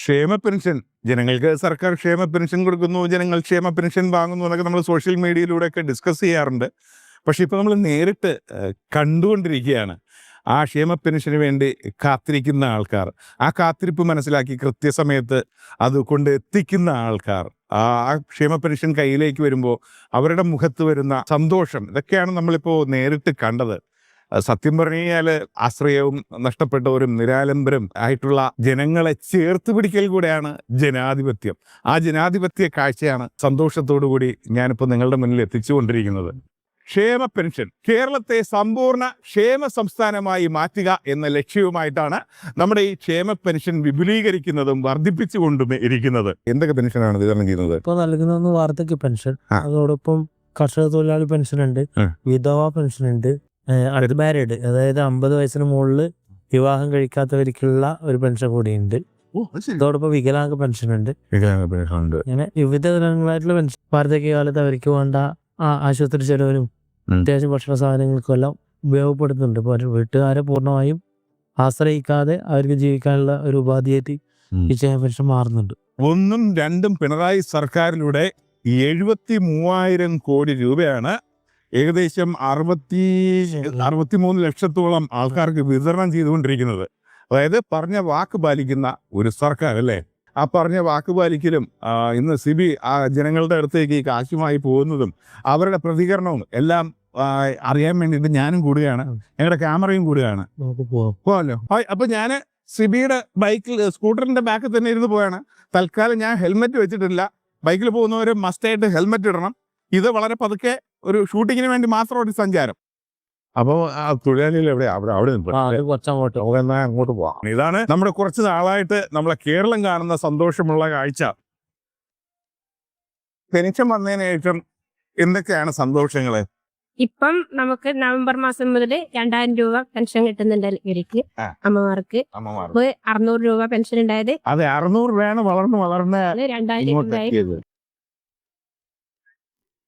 ക്ഷേമ പെൻഷൻ. ജനങ്ങൾക്ക് സർക്കാർ ക്ഷേമ പെൻഷൻ കൊടുക്കുന്നു ജനങ്ങൾ ക്ഷേമ പെൻഷൻ വാങ്ങുന്നു എന്നൊക്കെ നമ്മൾ സോഷ്യൽ മീഡിയയിലൂടെയൊക്കെ ഡിസ്കസ് ചെയ്യാറുണ്ട്. പക്ഷേ ഇപ്പോൾ നമ്മൾ നേരിട്ട് കണ്ടുകൊണ്ടിരിക്കുകയാണ്. ആ ക്ഷേമ പെൻഷന് വേണ്ടി കാത്തിരിക്കുന്ന ആൾക്കാർ ആ കാത്തിരിപ്പ് മനസ്സിലാക്കി കൃത്യസമയത്ത് അത് കൊണ്ട് എത്തിക്കുന്ന ആൾക്കാർ ആ ക്ഷേമ പെൻഷൻ കയ്യിലേക്ക് വരുമ്പോൾ അവരുടെ മുഖത്ത് വരുന്ന സന്തോഷം ഇതൊക്കെയാണ് നമ്മളിപ്പോൾ നേരിട്ട് കണ്ടത്. സത്യം പറഞ്ഞു കഴിഞ്ഞാൽ ആശ്രയവും നഷ്ടപ്പെട്ടവരും നിരാലംബരും ആയിട്ടുള്ള ജനങ്ങളെ ചേർത്ത് പിടിക്കൽ കൂടെയാണ് ജനാധിപത്യം. ആ ജനാധിപത്യ കാഴ്ചയാണ് സന്തോഷത്തോടു കൂടി ഞാനിപ്പോൾ നിങ്ങളുടെ മുന്നിൽ എത്തിച്ചുകൊണ്ടിരിക്കുന്നത്. ക്ഷേമ പെൻഷൻ. കേരളത്തെ സമ്പൂർണ ക്ഷേമ സംസ്ഥാനമായി മാറ്റുക എന്ന ലക്ഷ്യവുമായിട്ടാണ് നമ്മുടെ ഈ ക്ഷേമ പെൻഷൻ വിപുലീകരിക്കുന്നതും വർദ്ധിപ്പിച്ചുകൊണ്ടും ഇരിക്കുന്നത്. എന്തൊക്കെ പെൻഷനാണ് വിതരണം ചെയ്യുന്നത്? ഇപ്പൊ നൽകുന്ന വാർദ്ധക്യ പെൻഷൻ. അതോടൊപ്പം കർഷക തൊഴിലാളി പെൻഷൻ ഉണ്ട്. വിധവ പെൻഷൻ ഉണ്ട് അൺമാരീഡ് അതായത് അമ്പത് വയസ്സിന് മുകളിൽ വിവാഹം കഴിക്കാത്തവർക്കുള്ള ഒരു പെൻഷൻ കൂടിയുണ്ട്. അതോടൊപ്പം വികലാംഗ പെൻഷൻ ഉണ്ട്. അങ്ങനെ വിവിധ തരങ്ങളായിട്ടുള്ള പെൻഷൻ വാർദ്ധക്യകാലത്ത് അവർക്ക് വേണ്ട ആ ആശുപത്രി ചെലവിനും. അത്യാവശ്യം ഭക്ഷണ സാധനങ്ങൾക്കും എല്ലാം ഉപയോഗപ്പെടുത്തുന്നുണ്ട്. ഇപ്പോൾ ഒരു വീട്ടുകാരെ പൂർണമായും ആശ്രയിക്കാതെ അവർക്ക് ജീവിക്കാനുള്ള ഒരു ഉപാധിയായിട്ട്. ഈ പെൻഷൻ മാറുന്നുണ്ട്. ഒന്നും രണ്ടും പിണറായി സർക്കാരിലൂടെ എഴുപത്തി മൂവായിരം കോടി രൂപയാണ് ഏകദേശം അറുപത്തി അറുപത്തിമൂന്ന് ലക്ഷത്തോളം ആൾക്കാർക്ക് വിതരണം ചെയ്തുകൊണ്ടിരിക്കുന്നത്. അതായത് പറഞ്ഞ വാക്ക് പാലിക്കുന്ന ഒരു സർക്കാർ അല്ലേ? ആ പറഞ്ഞ വാക്ക് പാലിക്കലും ഇന്ന് സിബി ആ ജനങ്ങളുടെ അടുത്തേക്ക് ഈ കാശുമായി പോകുന്നതും അവരുടെ പ്രതികരണവും എല്ലാം അറിയാൻ വേണ്ടിയിട്ട് ഞാനും കൂടുകയാണ്. ഞങ്ങളുടെ ക്യാമറയും കൂടുകയാണ്. പോവാല്ലോ അപ്പൊ ഞാൻ സിബിയുടെ ബൈക്കിൽ സ്കൂട്ടറിന്റെ ബാക്കിൽ തന്നെ ഇരുന്ന് പോവാണ്. തൽക്കാലം ഞാൻ ഹെൽമെറ്റ് വെച്ചിട്ടില്ല. ബൈക്കിൽ പോകുന്നവർ മസ്റ്റായിട്ട് ഹെൽമെറ്റ് ഇടണം. ഇത് വളരെ പതുക്കെ ഒരു ഷൂട്ടിങ്ങിന് വേണ്ടി മാത്രം ഒരു സഞ്ചാരം. അപ്പോൾ ആ തൊഴിലാളികൾ എവിടെ അവിടെ കുറച്ചങ്ങോട്ട് അങ്ങോട്ട് പോവാം. ഇതാണ് നമ്മുടെ കുറച്ച് നാളായിട്ട് നമ്മളെ കേരളം കാണുന്ന സന്തോഷമുള്ള കാഴ്ച. പെൻഷൻ വന്നതിന് ശേഷം എന്തൊക്കെയാണ് സന്തോഷങ്ങൾ? ഇപ്പം നമുക്ക് നവംബർ മാസം മുതൽ രണ്ടായിരം രൂപ പെൻഷൻ കിട്ടുന്നുണ്ട് ഇവർക്ക് ആ. അമ്മമാർക്ക്. അമ്മമാർ ഇപ്പൊ അറുന്നൂറ് രൂപ പെൻഷൻ ഉണ്ടായത് അതെ അറുന്നൂറ് രൂപയാണ് വളർന്ന് വളർന്ന് രണ്ടായിരം ഇങ്ങോട്ട് രൂപയായി. എത്തിയത്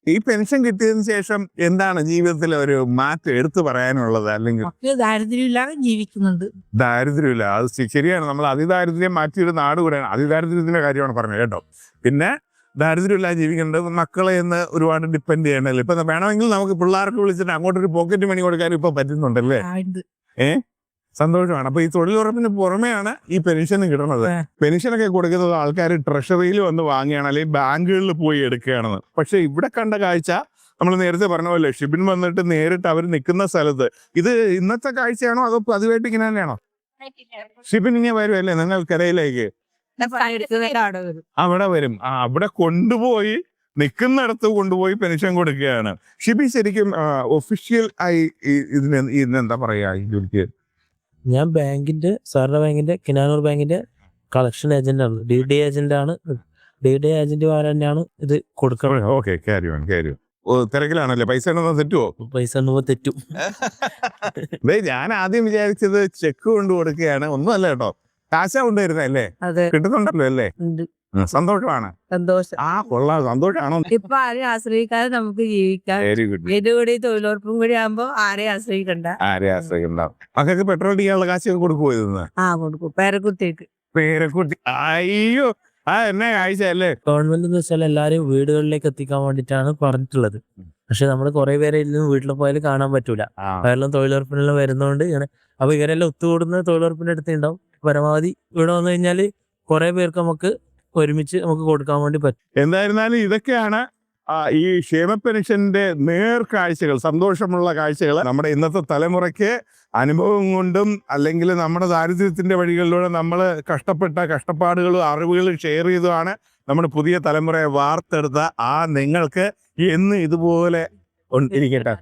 ഈ പെൻഷൻ കിട്ടിയതിന് ശേഷം എന്താണ് ജീവിതത്തിൽ ഒരു മാറ്റം എടുത്തു പറയാനുള്ളത്? അല്ലെങ്കിൽ ദാരിദ്ര്യമില്ലാതെ ജീവിക്കുന്നുണ്ട്. ദാരിദ്ര്യമില്ല. അത് ശരിയാണ്. നമ്മൾ അതിദാരിദ്ര്യം മാറ്റിയൊരു നാട് കൂടെയാണ്. അതിദാരിദ്ര്യത്തിന്റെ കാര്യമാണ് പറഞ്ഞത് കേട്ടോ. പിന്നെ ദാരിദ്ര്യമില്ലാതെ ജീവിക്കേണ്ടത് മക്കളെ എന്ന് ഒരുപാട് ഡിപ്പെൻഡ് ചെയ്യണല്ലോ ഇപ്പൊ വേണമെങ്കിൽ നമുക്ക് പിള്ളേർക്ക് വിളിച്ചിട്ട് അങ്ങോട്ടൊരു പോക്കറ്റ് മണി കൊടുക്കാനും ഇപ്പൊ പറ്റുന്നുണ്ടല്ലേ? ഏഹ്. സന്തോഷമാണ്. അപ്പൊ ഈ തൊഴിലുറപ്പിന് പുറമെയാണ് ഈ പെൻഷൻ കിട്ടുന്നത്. പെൻഷൻ പെൻഷനൊക്കെ കൊടുക്കുന്നത് ആൾക്കാർ ട്രഷറിയിൽ വന്ന് വാങ്ങുകയാണ് അല്ലെങ്കിൽ ബാങ്കുകളിൽ പോയി എടുക്കുകയാണെന്ന്. പക്ഷെ ഇവിടെ കണ്ട കാഴ്ച നമ്മൾ നേരത്തെ പറഞ്ഞ പോലെ ഷിബിൻ വന്നിട്ട് നേരിട്ട് അവർ നിൽക്കുന്ന സ്ഥലത്ത്. ഇത് ഇന്നത്തെ കാഴ്ചയാണോ അതോ പതിവായിട്ട് ഇങ്ങനെ തന്നെയാണോ? ഷിബിൻ ഇങ്ങനെ വരുമല്ലേ നിങ്ങൾക്കിടയിലേക്ക് അവിടെ വരും. അവിടെ വരും. ആ അവിടെ കൊണ്ടുപോയി നിൽക്കുന്നിടത്ത് കൊണ്ടുപോയി പെൻഷൻ കൊടുക്കുകയാണ്. ഷിബി ശരിക്കും ഒഫീഷ്യൽ ആയി ഇതിന് ഇതിനെന്താ പറയാ ഈ ജോലിക്ക്? ഞാൻ ബാങ്കിന്റെ സാറിന്റെ ബാങ്കിന്റെ കിനാനൂർ ബാങ്കിന്റെ കളക്ഷൻ ഏജന്റ് ആണ്. ഡി ഡി ഏജന്റ് ആണ്. ഡി ഡി ഏജന്റ് തന്നെയാണ് ഇത് കൊടുക്കുന്നത്. Okay carry on carry on ഓ തിരക്കിലാണല്ലേ? പൈസ ഉണ്ടെന്ന് തെറ്റുവോ? പൈസ ഉണ്ടെങ്കിൽ തെറ്റും. ദേ ഞാൻ ആദ്യം വിചാരിച്ചത് ചെക്ക് കൊണ്ട് കൊടുക്കുകയാണ്. ഒന്നുമല്ല കേട്ടോ. കാശ കൊണ്ടുവരുന്നല്ലേ അതെ. കിട്ടുന്നുണ്ടല്ലോ അല്ലേ? ഉണ്ട്. സന്തോഷമാണ്. സന്തോഷം. ആ കൊള്ളാം. സന്തോഷമാണോ ഇപ്പൊ ആരെയും ആശ്രയിക്കാതെ നമുക്ക് ജീവിക്കാം. വെരി ഗുഡ് ഇതുകൂടി തൊഴിലുറപ്പും കൂടി ആകുമ്പോ ആരെയും ആശ്രയിക്കണ്ട. ആരെ ആശ്രയിക്കണ്ട. മക്കൾക്ക് പെട്രോൾ അടിക്കാനുള്ള കാശൊക്കെ കൊടുക്കുമോ ഇതെന്ന്? ആ കൊടുക്കും. പേരക്കുട്ടിക്ക്. പേരക്കുട്ടി. അയ്യോ. ആ എന്നെ കാഴ്ച അല്ലേ? ഗവൺമെന്റ് എന്ന് വെച്ചാൽ എല്ലാരും വീടുകളിലേക്ക് എത്തിക്കാൻ വേണ്ടിയിട്ടാണ് പറഞ്ഞിട്ടുള്ളത്. പക്ഷെ നമ്മൾ കുറെ പേരെ ഇന്നും വീട്ടിൽ പോയാലും കാണാൻ പറ്റൂല. കാരണം തൊഴിലുറപ്പിനെല്ലാം വരുന്നോണ്ട് ഇങ്ങനെ അപ്പൊ ഇവരെല്ലാം ഒത്തുകൂടുന്ന തൊഴിലുറപ്പിന്റെ അടുത്ത് ഉണ്ടാവും. പരമാവധി ഇവിടെ വന്നു കഴിഞ്ഞാൽ കുറെ പേർക്ക് നമുക്ക് ഒരുമിച്ച് നമുക്ക് കൊടുക്കാൻ വേണ്ടി പറ്റും. എന്തായിരുന്നാലും ഇതൊക്കെയാണ് ഈ ക്ഷേമ പെൻഷന്റെ നേർക്കാഴ്ചകൾ സന്തോഷമുള്ള കാഴ്ചകൾ നമ്മുടെ ഇന്നത്തെ തലമുറയ്ക്ക് അനുഭവം കൊണ്ടും അല്ലെങ്കിൽ നമ്മുടെ ദാരിദ്ര്യത്തിന്റെ വഴികളിലൂടെ നമ്മൾ കഷ്ടപ്പെട്ട കഷ്ടപ്പാടുകളും അറിവുകളും ഷെയർ ചെയ്തുമാണ് നമ്മുടെ പുതിയ തലമുറയെ വാർത്തെടുത്ത ആ നിങ്ങൾക്ക് എന്ന് ഇതുപോലെ ഇരിക്കട്ടെ.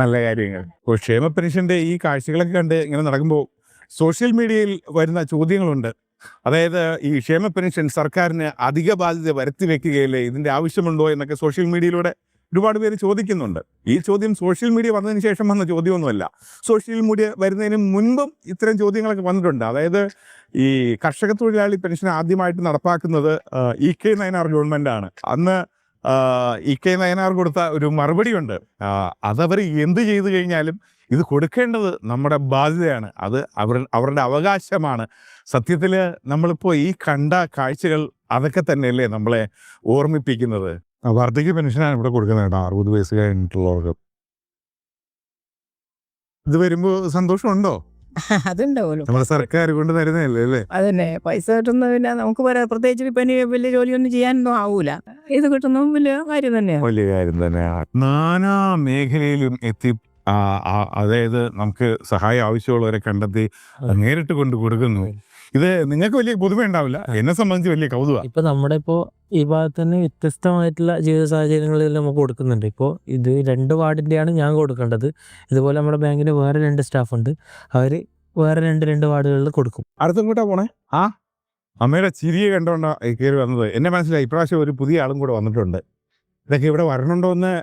നല്ല കാര്യങ്ങൾ. ഇപ്പോൾ ക്ഷേമ പെൻഷന്റെ ഈ കാഴ്ചകളൊക്കെ കണ്ട് ഇങ്ങനെ നടക്കുമ്പോൾ സോഷ്യൽ മീഡിയയിൽ വരുന്ന ചോദ്യങ്ങളുണ്ട്. അതായത് ഈ ക്ഷേമ പെൻഷൻ സർക്കാരിന് അധിക ബാധ്യത വരുത്തി വെക്കുകയല്ലേ ഇതിന്റെ ആവശ്യമുണ്ടോ എന്നൊക്കെ സോഷ്യൽ മീഡിയയിലൂടെ ഒരുപാട് പേര് ചോദിക്കുന്നുണ്ട്. ഈ ചോദ്യം സോഷ്യൽ മീഡിയ വന്നതിന് ശേഷം വന്ന ചോദ്യമൊന്നുമല്ല. സോഷ്യൽ മീഡിയ വരുന്നതിന് മുൻപും ഇത്തരം ചോദ്യങ്ങളൊക്കെ വന്നിട്ടുണ്ട്. അതായത് ഈ കർഷക തൊഴിലാളി പെൻഷൻ ആദ്യമായിട്ട് നടപ്പാക്കുന്നത് ഇ കെ നയനാർ ഗവൺമെന്റ് ആണ്. അന്ന് ഇ കെ നയനാർ കൊടുത്ത ഒരു മറുപടിയുണ്ട്. അതവർ എന്ത് ചെയ്തു കഴിഞ്ഞാലും ഇത് കൊടുക്കേണ്ടത് നമ്മുടെ ബാധ്യതയാണ്. അത് അവർ അവരുടെ അവകാശമാണ്. സത്യത്തിൽ നമ്മളിപ്പോൾ ഈ കണ്ട കാഴ്ചകൾ അതൊക്കെ തന്നെയല്ലേ നമ്മളെ ഓർമ്മിപ്പിക്കുന്നത്. വാർദ്ധക്യ പെൻഷനാണ് ഇവിടെ കൊടുക്കുന്നത് കേട്ടോ അറുപത് വയസ്സ് കഴിഞ്ഞിട്ടുള്ളവർക്ക്. ഇത് വരുമ്പോൾ സന്തോഷമുണ്ടോ? അതുണ്ടാവുമല്ലോ നമ്മുടെ സർക്കാർ കൊണ്ട് തരുന്നതല്ലേ അല്ലേ? അതന്നെ പൈസ കിട്ടുന്ന പിന്നെ നമുക്ക് പറയാം പ്രത്യേകിച്ച് ഇപ്പൊ ഇനി വലിയ ജോലിയൊന്നും ചെയ്യാനൊന്നും ആവൂല. ഇത് കിട്ടുന്നതും വലിയ കാര്യം തന്നെയാണ് വലിയ കാര്യം തന്നെയാണ് നാനാ മേഖലയിലും എത്തി അതായത് നമുക്ക് സഹായം ആവശ്യമുള്ളവരെ കണ്ടെത്തി നേരിട്ട് കൊണ്ട് കൊടുക്കുന്നു. ഇത് നിങ്ങൾക്ക് വലിയ പുതുമ ഉണ്ടാവില്ല. എന്നെ സംബന്ധിച്ച് വലിയ കൗതുക. ഇപ്പൊ നമ്മുടെ ഇപ്പോ ഈ ഭാഗത്ത് തന്നെ വ്യത്യസ്തമായിട്ടുള്ള ജീവിത സാഹചര്യങ്ങളിൽ നമുക്ക് കൊടുക്കുന്നുണ്ട്. ഇപ്പോൾ ഇത് രണ്ട് വാർഡിന്റെയാണ് ഞാൻ കൊടുക്കേണ്ടത്. ഇതുപോലെ നമ്മുടെ ബാങ്കിന് വേറെ രണ്ട് സ്റ്റാഫ് ഉണ്ട് അവർ വേറെ രണ്ട് രണ്ട് വാർഡുകളിൽ കൊടുക്കും. അടുത്തും കൂട്ടാ പോണേ. ആ. അമ്മയുടെ ചിരിയെ കണ്ടോണ്ടാ ഈ കയറി വന്നത്. എന്നെ മനസ്സിലായി. ഇപ്രാവശ്യം ഒരു പുതിയ ആളും കൂടെ വന്നിട്ടുണ്ട്. ഇതൊക്കെ ഇവിടെ വരണുണ്ടോ എന്ന്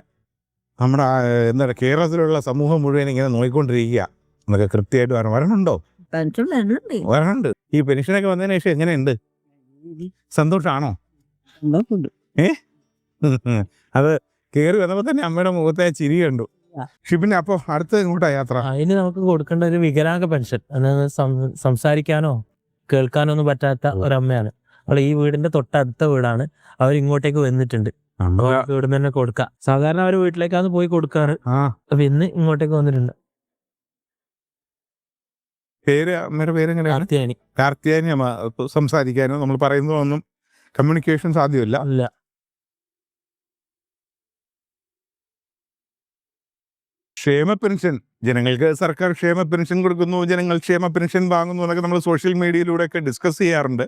നമ്മുടെ എന്താ പറയുക കേരളത്തിലുള്ള സമൂഹം മുഴുവൻ ഇങ്ങനെ നോക്കിക്കൊണ്ടിരിക്കുക എന്നൊക്കെ കൃത്യമായിട്ട് വരണം വരണുണ്ടോ? വരണുണ്ട്. ഈ പെൻഷനൊക്കെ വന്നതിന് ശേഷം എങ്ങനെയുണ്ട്? സന്തോഷമാണോ അത് കയറി വന്നപ്പോ തന്നെ അമ്മയുടെ മുഖത്തെ ചിരി കണ്ടു. ഷിബിന് അപ്പോ അടുത്ത ഇങ്ങോട്ടാ യാത്ര? അതിന് നമുക്ക് കൊടുക്കേണ്ട ഒരു വികലാംഗ പെൻഷൻ. അതായത് സംസാരിക്കാനോ കേൾക്കാനോ ഒന്നും പറ്റാത്ത ഒരമ്മയാണ്. അവൾ ഈ വീടിന്റെ തൊട്ടടുത്ത വീടാണ്. അവർ ഇങ്ങോട്ടേക്ക് വന്നിട്ടുണ്ട്. അവർക്ക് തന്നെ കൊടുക്കാം. സാധാരണ അവർ വീട്ടിലേക്കാണ് പോയി കൊടുക്കാറ്. അപ്പൊ ഇന്ന് ഇങ്ങോട്ടേക്ക് വന്നിട്ടുണ്ട്. പേര് അമ്മയുടെ പേര് എങ്ങനെയാണ്? കാർത്തിയാനി കാർത്തിയാനി അമ്മ. സംസാരിക്കാനോ നമ്മൾ പറയുന്നതൊന്നും കമ്മ്യൂണിക്കേഷൻ സാധ്യമല്ല. അല്ല. ക്ഷേമ പെൻഷൻ. ജനങ്ങൾക്ക് സർക്കാർ ക്ഷേമ പെൻഷൻ കൊടുക്കുന്നു ജനങ്ങൾ ക്ഷേമ പെൻഷൻ വാങ്ങുന്നു എന്നൊക്കെ നമ്മൾ സോഷ്യൽ മീഡിയയിലൂടെ ഒക്കെ ഡിസ്കസ് ചെയ്യാറുണ്ട്.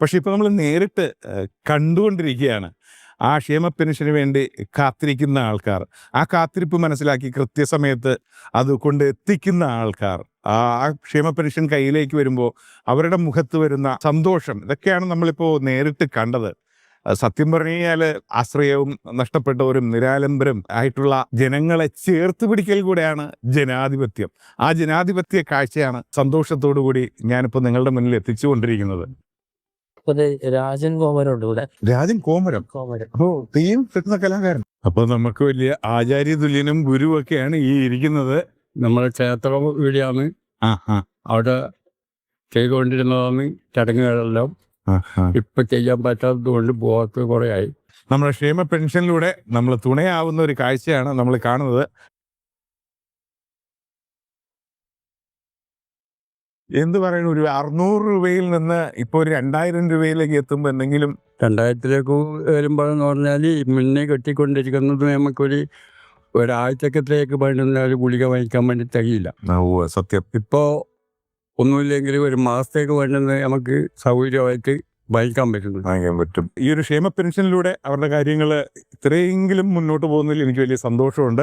പക്ഷെ ഇപ്പോൾ നമ്മൾ നേരിട്ട് കണ്ടുകൊണ്ടിരിക്കുകയാണ്. ആ ക്ഷേമ പെൻഷന് വേണ്ടി കാത്തിരിക്കുന്ന ആൾക്കാർ ആ കാത്തിരിപ്പ് മനസ്സിലാക്കി കൃത്യസമയത്ത് അത് കൊണ്ട് എത്തിക്കുന്ന ആൾക്കാർ ആ ക്ഷേമ പെൻഷൻ കയ്യിലേക്ക് വരുമ്പോൾ അവരുടെ മുഖത്ത് വരുന്ന സന്തോഷം ഇതൊക്കെയാണ് നമ്മളിപ്പോൾ നേരിട്ട് കണ്ടത്. സത്യം പറഞ്ഞു കഴിഞ്ഞാൽ ആശ്രയവും നഷ്ടപ്പെട്ടവരും നിരാലംബരും ആയിട്ടുള്ള ജനങ്ങളെ ചേർത്ത് പിടിക്കൽ കൂടെയാണ് ജനാധിപത്യം. ആ ജനാധിപത്യ കാഴ്ചയാണ് സന്തോഷത്തോടു കൂടി ഞാനിപ്പോൾ നിങ്ങളുടെ മുന്നിൽ എത്തിച്ചുകൊണ്ടിരിക്കുന്നത്. ദേ രാജൻ കോമരം ഉണ്ട് ഇവിടെ. രാജൻ കോമരം കോമരം അപ്പോ കിട്ടുന്ന കലാകാരൻ. അപ്പൊ നമുക്ക് വലിയ ആചാര്യ തുല്യനും ഗുരുവൊക്കെയാണ് ഈ ഇരിക്കുന്നത്. നമ്മുടെ ക്ഷേത്രം ഇവിടെയാണ് ആ ആ. അവിടെ ചെയ്തുകൊണ്ടിരുന്നതാണ് ചടങ്ങുകളെല്ലാം. ഇപ്പൊ ചെയ്യാൻ പറ്റാത്തത് കൊണ്ട് പോകാത്ത കുറെ ആയി. നമ്മുടെ ക്ഷേമ പെൻഷനിലൂടെ നമ്മൾ തുണയാവുന്ന ഒരു കാഴ്ചയാണ് നമ്മൾ കാണുന്നത്. എന്ത് പറയുന്നു ഒരു അറുന്നൂറ് രൂപയിൽ നിന്ന് ഇപ്പോൾ ഒരു രണ്ടായിരം രൂപയിലേക്ക് എത്തുമ്പോൾ എന്തെങ്കിലും രണ്ടായിരത്തിലേക്ക് വരുമ്പോഴെന്ന് പറഞ്ഞാൽ മുന്നേ കെട്ടിക്കൊണ്ടിരിക്കുന്നത് നമുക്കൊരു ഒരാഴ്ചക്കത്തേക്ക് വേണ്ടുന്ന ഒരു ഗുളിക വാങ്ങിക്കാൻ വേണ്ടി തികയില്ല. സത്യം. ഇപ്പോ ഒന്നുമില്ലെങ്കിൽ ഒരു മാസത്തേക്ക് വേണ്ടുന്ന നമുക്ക് സൗകര്യമായിട്ട് വാങ്ങിക്കാൻ പറ്റുന്നു. വാങ്ങിക്കാൻ പറ്റും. ഈ ഒരു ക്ഷേമ പെൻഷനിലൂടെ അവരുടെ കാര്യങ്ങൾ ഇത്രയെങ്കിലും മുന്നോട്ട് പോകുന്നതിൽ എനിക്ക് വലിയ സന്തോഷമുണ്ട്.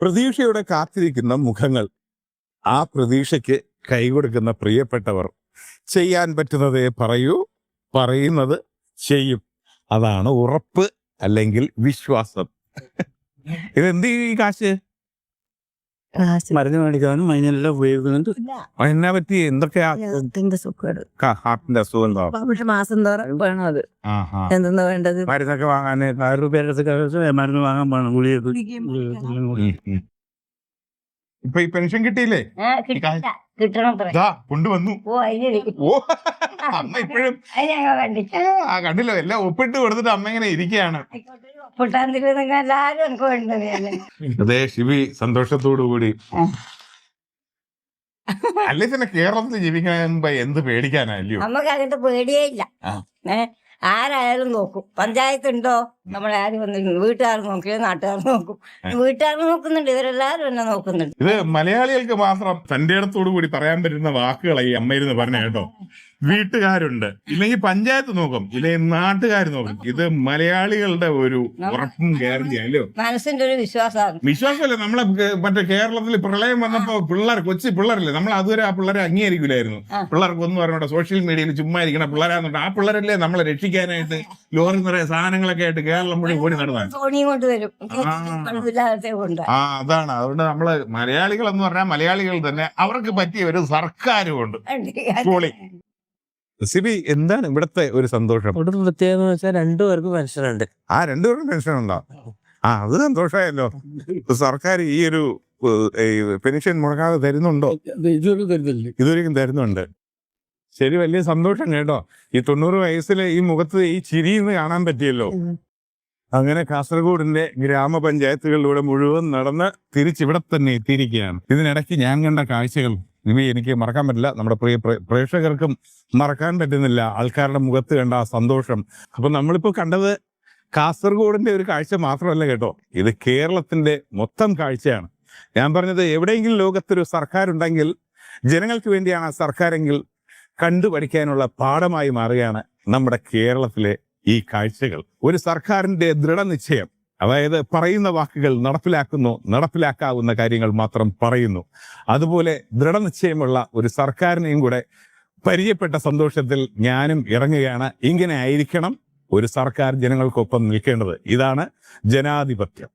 പ്രതീക്ഷയോടെ കാത്തിരിക്കുന്ന മുഖങ്ങൾ ആ പ്രതീക്ഷയ്ക്ക് കൈകൊടുക്കുന്ന പ്രിയപ്പെട്ടവർ ചെയ്യാൻ പറ്റുന്നതേ പറയൂ പറയുന്നത് ചെയ്യും. അതാണ് ഉറപ്പ് അല്ലെങ്കിൽ വിശ്വാസം. ഇതെന്ത് ഈ കാശ്? മരുന്ന് മേടിക്കാനും അതിനെല്ലാം ഉപയോഗിക്കുന്നുണ്ട്. അതിനെ പറ്റി? എന്തൊക്കെയാ ഹെൽത്തിന്റെ സുഖം ക- ഹാർട്ടിന്റെ അസുഖം ഉണ്ടാവും പക്ഷെ മാസം തോറും വേണം അത്. ആ വേണ്ടത്? മരുന്നൊക്കെ വാങ്ങാൻ ആയിരം രൂപ മരുന്ന് വാങ്ങാൻ വേണം ഗുളിക ഇപ്പൊ ഈ പെൻഷൻ കിട്ടിയില്ലേ. കിട്ടണം കൊണ്ടുവന്നു. ഓ അമ്മ ഇപ്പോഴും ആ കണ്ടില്ലോ. എല്ലാം ഒപ്പിട്ട് കൊടുത്തിട്ട് അമ്മ ഇങ്ങനെ ഇരിക്കുകയാണ്. പൊട്ടാൻ തിരുവനന്തപുരം എല്ലാരും എനിക്ക് വേണ്ടതല്ലേ അതെ ശിവി സന്തോഷത്തോടു കൂടി. അല്ലേ തന്നെ കേരളത്തിൽ ജീവിക്കണ എന്ത് പേടിക്കാനാ അല്ലയോ? നമുക്ക് അങ്ങനത്തെ പേടിയേ ഇല്ല. ആ. ആരായാലും നോക്കും. പഞ്ചായത്ത് ഉണ്ടോ നമ്മളെ ആരും വന്നിരിക്കുന്നു? വീട്ടുകാർ നോക്കിയോ നാട്ടുകാർ നോക്കും? വീട്ടുകാർ നോക്കുന്നുണ്ട്. ഇവരെല്ലാരും എന്നെ നോക്കുന്നുണ്ട്. ഇത് മലയാളികൾക്ക് മാത്രം തന്റെ ഇടത്തോടു കൂടി പറയാൻ പറ്റുന്ന വാക്കുകളായി അമ്മയിരുന്ന് പറഞ്ഞ കേട്ടോ. വീട്ടുകാരുണ്ട്. ഇല്ലെങ്കിൽ പഞ്ചായത്ത് നോക്കും. ഇല്ലെങ്കിൽ നാട്ടുകാർ നോക്കും. ഇത് മലയാളികളുടെ ഒരു ഉറപ്പും ഗ്യാരണ്ടി അല്ലയോ മനസ്സിന്റെ ഒരു വിശ്വാസമാണ്. വിശ്വാസമല്ല? നമ്മളെ മറ്റേ കേരളത്തിൽ പ്രളയം വന്നപ്പോ പിള്ളേർ കൊച്ചു പിള്ളേരല്ലേ? നമ്മൾ അതുവരെ ആ പിള്ളേരെ അംഗീകരിക്കില്ലായിരുന്നു. പിള്ളേർക്ക് ഒന്നും പറഞ്ഞോട്ടെ സോഷ്യൽ മീഡിയയിൽ ചുമ്മാ ഇരിക്കണ പിള്ളേരാന്നുണ്ട് ആ പിള്ളേരല്ലേ നമ്മളെ രക്ഷിക്കാനായിട്ട് ലോറി നിറയെ സാധനങ്ങളൊക്കെ ആയിട്ട് കേരളം മുഴുവൻ ഓടി നടന്നു. ആ അതാണ്. അതുകൊണ്ട് നമ്മൾ മലയാളികൾ എന്ന് പറഞ്ഞാൽ മലയാളികൾ തന്നെ അവർക്ക് പറ്റിയ ഒരു സർക്കാരും ഉണ്ട് പൊളി. സിബി എന്താണ് ഇവിടുത്തെ ഒരു സന്തോഷം? ഇവിടുത്തെ പ്രത്യേകത എന്ന് വെച്ചാൽ രണ്ടുപേർക്കും പെൻഷനുണ്ട്. ആ രണ്ടുപേർക്കും പെൻഷൻ ഉണ്ടോ ആ അത് സന്തോഷമായല്ലോ. സർക്കാർ ഈ ഒരു പെൻഷൻ മുടങ്ങാതെ തരുന്നുണ്ടോ? ഇതൊരു തരുന്നില്ല. ഇതുവരെയും തരുന്നുണ്ട്. ശരി വലിയ സന്തോഷം കേട്ടോ. ഈ തൊണ്ണൂറ് വയസ്സിലെ ഈ മുഖത്ത് ഈ ചിരിയെന്ന് കാണാൻ പറ്റിയല്ലോ. അങ്ങനെ കാസർഗോഡിന്റെ ഗ്രാമപഞ്ചായത്തുകളിലൂടെ മുഴുവൻ നടന്ന് തിരിച്ചിവിടെ തന്നെ എത്തിയിരിക്കുകയാണ്. ഇതിനിടയ്ക്ക് ഞാൻ കണ്ട കാഴ്ചകൾ ഇവ എനിക്ക് മറക്കാൻ പറ്റില്ല. നമ്മുടെ പ്രിയ പ്രേക്ഷകർക്കും മറക്കാൻ പറ്റുന്നില്ല. ആൾക്കാരുടെ മുഖത്ത് കണ്ട ആ സന്തോഷം. അപ്പൊ നമ്മളിപ്പോ കണ്ടത് കാസർഗോഡിന്റെ ഒരു കാഴ്ച മാത്രമല്ല കേട്ടോ. ഇത് കേരളത്തിന്റെ മൊത്തം കാഴ്ചയാണ്. ഞാൻ പറഞ്ഞത് എവിടെയെങ്കിലും ലോകത്തൊരു സർക്കാർ ഉണ്ടെങ്കിൽ ജനങ്ങൾക്ക് വേണ്ടിയാണ് ആ സർക്കാരെങ്കിൽ കണ്ടുപഠിക്കാനുള്ള പാഠമായി മാറുകയാണ് നമ്മുടെ കേരളത്തിലെ ഈ കാഴ്ചകൾ. ഒരു സർക്കാരിന്റെ ദൃഢനിശ്ചയം. അതായത് പറയുന്ന വാക്കുകൾ നടപ്പിലാക്കുന്നു നടപ്പിലാക്കാവുന്ന കാര്യങ്ങൾ മാത്രം പറയുന്നു. അതുപോലെ ദൃഢനിശ്ചയമുള്ള ഒരു സർക്കാരിനെയും കൂടെ പരിചയപ്പെട്ട സന്തോഷത്തിൽ ഞാനും ഇറങ്ങുകയാണ്. ഇങ്ങനെ ആയിരിക്കണം ഒരു സർക്കാർ ജനങ്ങൾക്കൊപ്പം നിൽക്കേണ്ടത്. ഇതാണ് ജനാധിപത്യം.